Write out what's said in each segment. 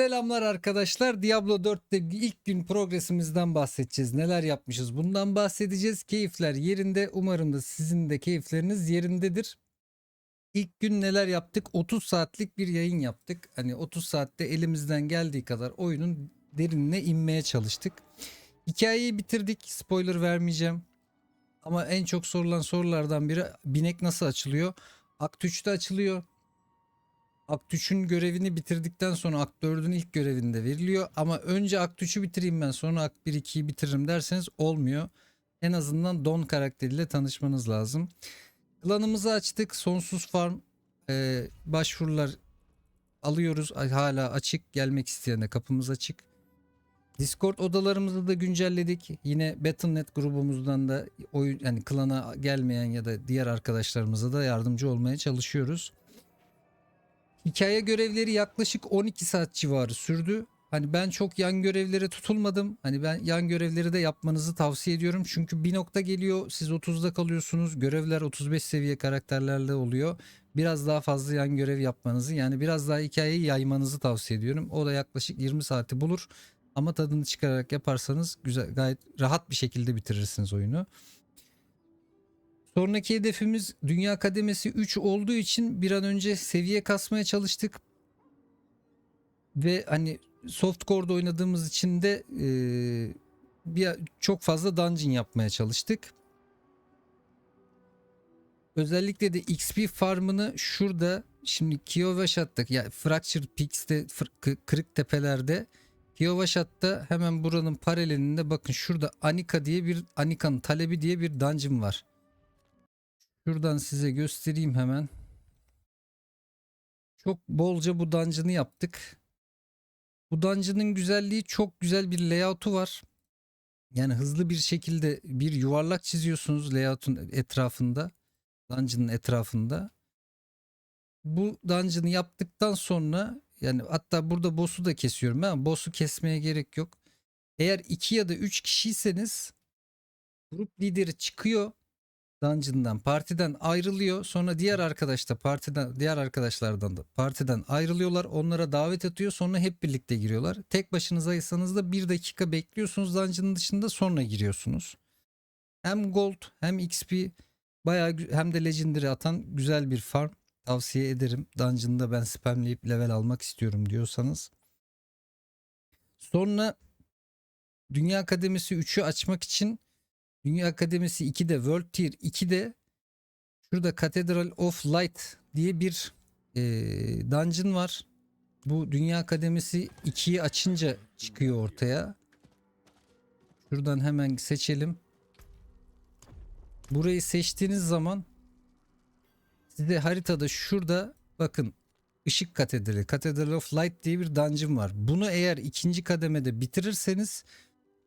Selamlar arkadaşlar. Diablo 4'te ilk gün progresimizden bahsedeceğiz. Neler yapmışız bundan bahsedeceğiz. Keyifler yerinde. Umarım da sizin de keyifleriniz yerindedir. İlk gün neler yaptık? 30 saatlik bir yayın yaptık. Hani 30 saatte elimizden geldiği kadar oyunun derinine inmeye çalıştık. Hikayeyi bitirdik. Spoiler vermeyeceğim. Ama en çok sorulan sorulardan biri binek nasıl açılıyor? Akt 3'te açılıyor. Akt 3'ün görevini bitirdikten sonra Akt 4'ün ilk görevinde veriliyor. Ama önce Akt 3'ü bitireyim ben sonra Akt 1 2'yi bitiririm derseniz olmuyor. En azından Don karakteriyle tanışmanız lazım. Klanımızı açtık. Sonsuz farm e, başvurular alıyoruz. Hala açık. Gelmek isteyene kapımız açık. Discord odalarımızı da güncelledik. Yine Battle.net grubumuzdan da oyun yani klana gelmeyen ya da diğer arkadaşlarımıza da yardımcı olmaya çalışıyoruz. Hikaye görevleri yaklaşık 12 saat civarı sürdü. Hani ben çok yan görevlere tutulmadım. Hani ben yan görevleri de yapmanızı tavsiye ediyorum. Çünkü bir nokta geliyor siz 30'da kalıyorsunuz. Görevler 35 seviye karakterlerle oluyor. Biraz daha fazla yan görev yapmanızı yani biraz daha hikayeyi yaymanızı tavsiye ediyorum. O da yaklaşık 20 saati bulur. Ama tadını çıkararak yaparsanız güzel gayet rahat bir şekilde bitirirsiniz oyunu. Sonraki hedefimiz Dünya Kademesi 3 olduğu için bir an önce seviye kasmaya çalıştık. Ve hani softcore'da oynadığımız için de e, bir çok fazla dungeon yapmaya çalıştık. Özellikle de XP farmını şurada şimdi Kiyovashat'ta ya Fractured Peaks'te kırık tepelerde Kiyovashat'ta hemen buranın paralelinde bakın şurada Anika diye bir Anika'nın talebi diye bir dungeon var. Şuradan size göstereyim hemen. Çok bolca bu dungeon'ı yaptık. Bu dungeon'ın güzelliği çok güzel bir layout'u var. Yani hızlı bir şekilde bir yuvarlak çiziyorsunuz layout'un etrafında. Dungeon'ın etrafında. Bu dungeon'ı yaptıktan sonra yani hatta burada boss'u da kesiyorum ama boss'u kesmeye gerek yok. Eğer 2 ya da 3 kişiyseniz grup lideri çıkıyor dungeon'dan partiden ayrılıyor. Sonra diğer arkadaş da partiden diğer arkadaşlardan da partiden ayrılıyorlar. Onlara davet atıyor. Sonra hep birlikte giriyorlar. Tek başınızaysanız da bir dakika bekliyorsunuz dungeon'ın dışında sonra giriyorsunuz. Hem gold hem XP bayağı hem de legendary atan güzel bir farm. Tavsiye ederim. Dungeon'da ben spamleyip level almak istiyorum diyorsanız. Sonra Dünya Akademisi 3'ü açmak için Dünya Akademisi 2'de World Tier 2'de şurada Cathedral of Light diye bir eee dungeon var. Bu Dünya Akademisi 2'yi açınca çıkıyor ortaya. Şuradan hemen seçelim. Burayı seçtiğiniz zaman size haritada şurada bakın Işık Katedrali, Cathedral of Light diye bir dungeon var. Bunu eğer ikinci kademede bitirirseniz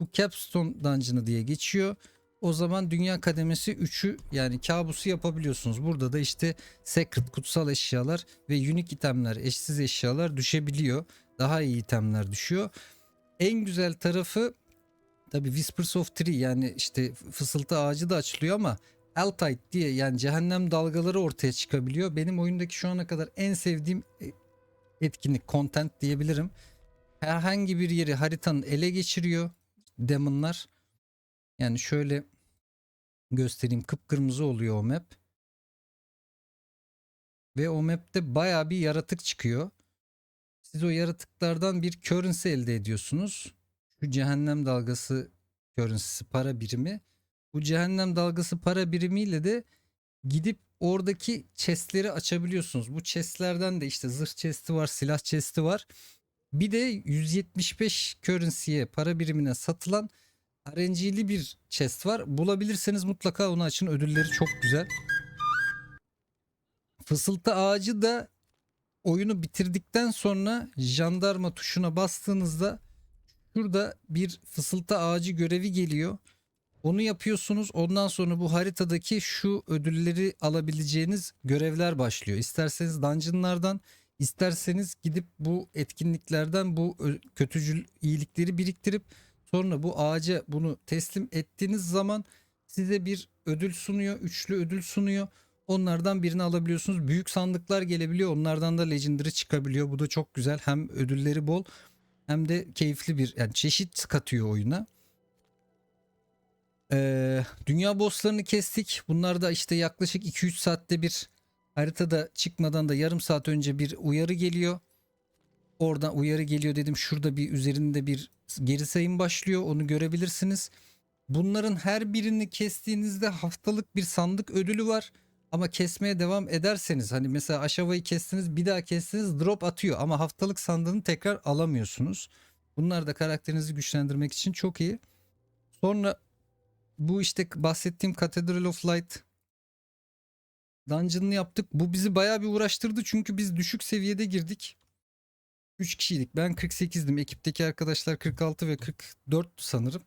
bu Capstone Dungeon'ı diye geçiyor. O zaman Dünya Kademesi 3'ü yani kabusu yapabiliyorsunuz. Burada da işte Secret, kutsal eşyalar ve unique itemler, eşsiz eşyalar düşebiliyor. Daha iyi itemler düşüyor. En güzel tarafı tabi Whispers of Tree yani işte fısıltı ağacı da açılıyor ama Altite diye yani cehennem dalgaları ortaya çıkabiliyor. Benim oyundaki şu ana kadar en sevdiğim e, etkinlik, content diyebilirim. Herhangi bir yeri haritanın ele geçiriyor demonlar. Yani şöyle göstereyim. Kıpkırmızı oluyor o map. Ve o map'te baya bir yaratık çıkıyor. Siz o yaratıklardan bir currency elde ediyorsunuz. Şu cehennem dalgası currency'si para birimi. Bu cehennem dalgası para birimiyle de gidip oradaki chestleri açabiliyorsunuz. Bu chestlerden de işte zırh chesti var, silah chesti var. Bir de 175 currency'ye para birimine satılan RNG'li bir chest var. Bulabilirseniz mutlaka onu açın. Ödülleri çok güzel. Fısıltı ağacı da oyunu bitirdikten sonra jandarma tuşuna bastığınızda şurada bir fısıltı ağacı görevi geliyor. Onu yapıyorsunuz. Ondan sonra bu haritadaki şu ödülleri alabileceğiniz görevler başlıyor. İsterseniz dungeonlardan, isterseniz gidip bu etkinliklerden bu kötücül iyilikleri biriktirip Sonra bu ağaca bunu teslim ettiğiniz zaman size bir ödül sunuyor. Üçlü ödül sunuyor. Onlardan birini alabiliyorsunuz. Büyük sandıklar gelebiliyor. Onlardan da Legendary çıkabiliyor. Bu da çok güzel. Hem ödülleri bol hem de keyifli bir yani çeşit katıyor oyuna. Ee, dünya bosslarını kestik. Bunlar da işte yaklaşık 2-3 saatte bir haritada çıkmadan da yarım saat önce bir uyarı geliyor. Oradan uyarı geliyor dedim. Şurada bir üzerinde bir geri sayım başlıyor. Onu görebilirsiniz. Bunların her birini kestiğinizde haftalık bir sandık ödülü var. Ama kesmeye devam ederseniz hani mesela aşavayı kestiniz bir daha kestiniz drop atıyor ama haftalık sandığını tekrar alamıyorsunuz. Bunlar da karakterinizi güçlendirmek için çok iyi. Sonra bu işte bahsettiğim Cathedral of Light dungeon'ını yaptık. Bu bizi bayağı bir uğraştırdı çünkü biz düşük seviyede girdik. 3 kişiydik. Ben 48'dim. Ekipteki arkadaşlar 46 ve 44 sanırım.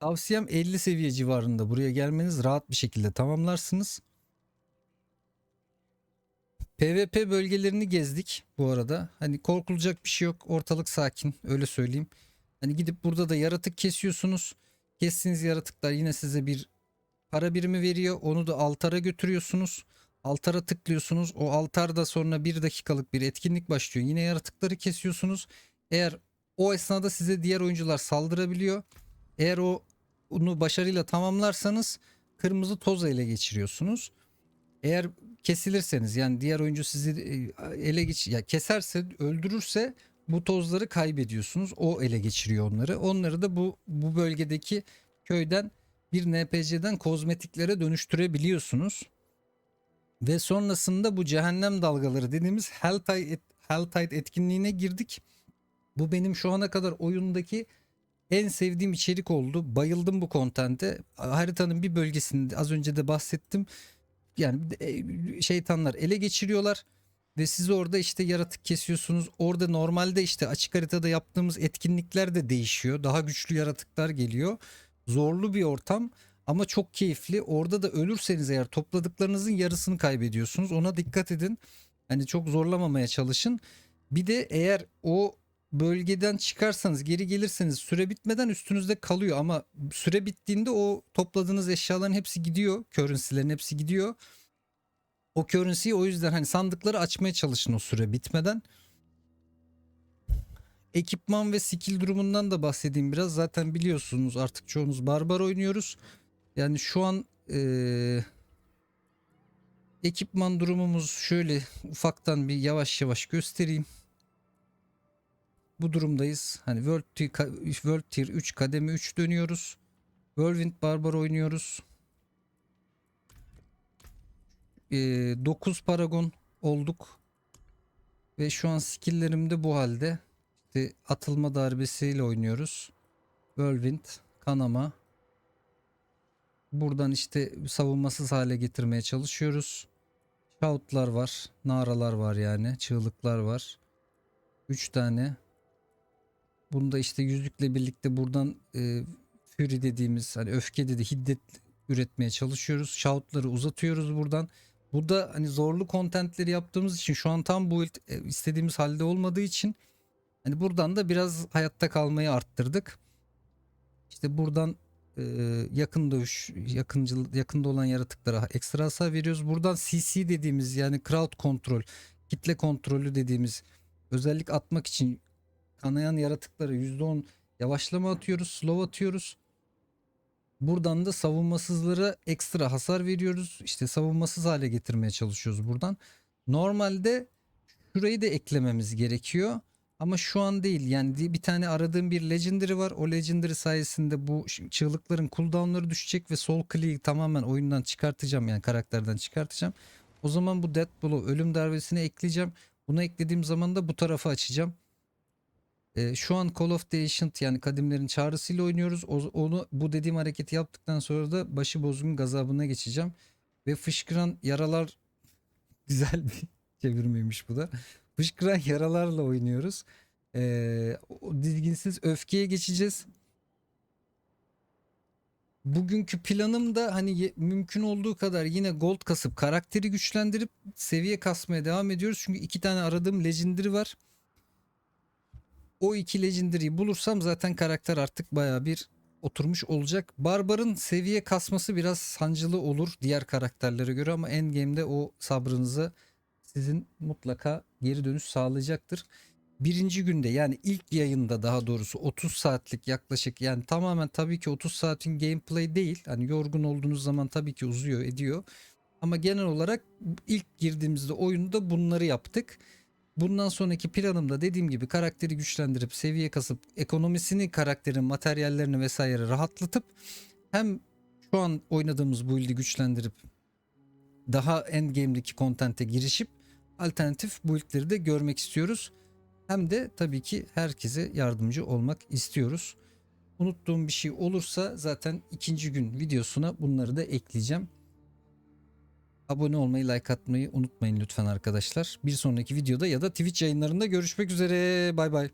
Tavsiyem 50 seviye civarında buraya gelmeniz rahat bir şekilde tamamlarsınız. PvP bölgelerini gezdik bu arada. Hani korkulacak bir şey yok. Ortalık sakin öyle söyleyeyim. Hani gidip burada da yaratık kesiyorsunuz. Kestiğiniz yaratıklar yine size bir para birimi veriyor. Onu da altara götürüyorsunuz. Altara tıklıyorsunuz. O altarda sonra bir dakikalık bir etkinlik başlıyor. Yine yaratıkları kesiyorsunuz. Eğer o esnada size diğer oyuncular saldırabiliyor. Eğer o onu başarıyla tamamlarsanız kırmızı toz ele geçiriyorsunuz. Eğer kesilirseniz yani diğer oyuncu sizi e, ele geç ya keserse öldürürse bu tozları kaybediyorsunuz. O ele geçiriyor onları. Onları da bu bu bölgedeki köyden bir NPC'den kozmetiklere dönüştürebiliyorsunuz. Ve sonrasında bu cehennem dalgaları dediğimiz Helltide, Helltide etkinliğine girdik. Bu benim şu ana kadar oyundaki en sevdiğim içerik oldu. Bayıldım bu kontente. Haritanın bir bölgesinde az önce de bahsettim. Yani e, şeytanlar ele geçiriyorlar ve siz orada işte yaratık kesiyorsunuz. Orada normalde işte açık haritada yaptığımız etkinlikler de değişiyor. Daha güçlü yaratıklar geliyor. Zorlu bir ortam ama çok keyifli. Orada da ölürseniz eğer topladıklarınızın yarısını kaybediyorsunuz. Ona dikkat edin. Hani çok zorlamamaya çalışın. Bir de eğer o bölgeden çıkarsanız geri gelirseniz süre bitmeden üstünüzde kalıyor ama süre bittiğinde o topladığınız eşyaların hepsi gidiyor. Currency'lerin hepsi gidiyor. O currency'yi o yüzden hani sandıkları açmaya çalışın o süre bitmeden. Ekipman ve skill durumundan da bahsedeyim biraz. Zaten biliyorsunuz artık çoğunuz barbar oynuyoruz. Yani şu an eee, ekipman durumumuz şöyle ufaktan bir yavaş yavaş göstereyim bu durumdayız. Hani World Tier, World Tier 3 kademe 3 dönüyoruz. Whirlwind Barbar oynuyoruz. Ee, 9 paragon olduk. Ve şu an skill'lerim de bu halde. İşte atılma darbesiyle oynuyoruz. Whirlwind, kanama. Buradan işte savunmasız hale getirmeye çalışıyoruz. Shout'lar var, naralar var yani, çığlıklar var. 3 tane Bunda işte yüzükle birlikte buradan e, Fury dediğimiz hani öfke dedi hiddet üretmeye çalışıyoruz. Shout'ları uzatıyoruz buradan. Burada hani zorlu kontentleri yaptığımız için şu an tam bu istediğimiz halde olmadığı için hani buradan da biraz hayatta kalmayı arttırdık. İşte buradan e, yakın dövüş, yakıncı, yakında olan yaratıklara ekstra hasar veriyoruz. Buradan CC dediğimiz yani crowd kontrol, kitle kontrolü dediğimiz özellik atmak için kanayan yaratıklara %10 yavaşlama atıyoruz, slow atıyoruz. Buradan da savunmasızlara ekstra hasar veriyoruz. İşte savunmasız hale getirmeye çalışıyoruz buradan. Normalde şurayı da eklememiz gerekiyor. Ama şu an değil. Yani bir tane aradığım bir legendary var. O legendary sayesinde bu çığlıkların cooldown'ları düşecek ve sol click'i tamamen oyundan çıkartacağım. Yani karakterden çıkartacağım. O zaman bu Death Blow ölüm darbesini ekleyeceğim. Bunu eklediğim zaman da bu tarafı açacağım. E, şu an Call of the Ancient yani kadimlerin çağrısıyla oynuyoruz. O, onu bu dediğim hareketi yaptıktan sonra da başı bozgun gazabına geçeceğim. Ve fışkıran yaralar güzel bir çevirmeymiş bu da. Fışkıran yaralarla oynuyoruz. E, o dizginsiz öfkeye geçeceğiz. Bugünkü planım da hani mümkün olduğu kadar yine gold kasıp karakteri güçlendirip seviye kasmaya devam ediyoruz. Çünkü iki tane aradığım legendary var o iki legendary'i bulursam zaten karakter artık baya bir oturmuş olacak. Barbar'ın seviye kasması biraz sancılı olur diğer karakterlere göre ama endgame'de o sabrınıza sizin mutlaka geri dönüş sağlayacaktır. Birinci günde yani ilk yayında daha doğrusu 30 saatlik yaklaşık yani tamamen tabii ki 30 saatin gameplay değil. Hani yorgun olduğunuz zaman tabii ki uzuyor ediyor. Ama genel olarak ilk girdiğimizde oyunda bunları yaptık. Bundan sonraki planımda dediğim gibi karakteri güçlendirip seviye kasıp ekonomisini karakterin materyallerini vesaire rahatlatıp hem şu an oynadığımız build'i güçlendirip daha endgame'deki kontente girişip alternatif build'leri de görmek istiyoruz. Hem de tabii ki herkese yardımcı olmak istiyoruz. Unuttuğum bir şey olursa zaten ikinci gün videosuna bunları da ekleyeceğim. Abone olmayı, like atmayı unutmayın lütfen arkadaşlar. Bir sonraki videoda ya da Twitch yayınlarında görüşmek üzere. Bay bay.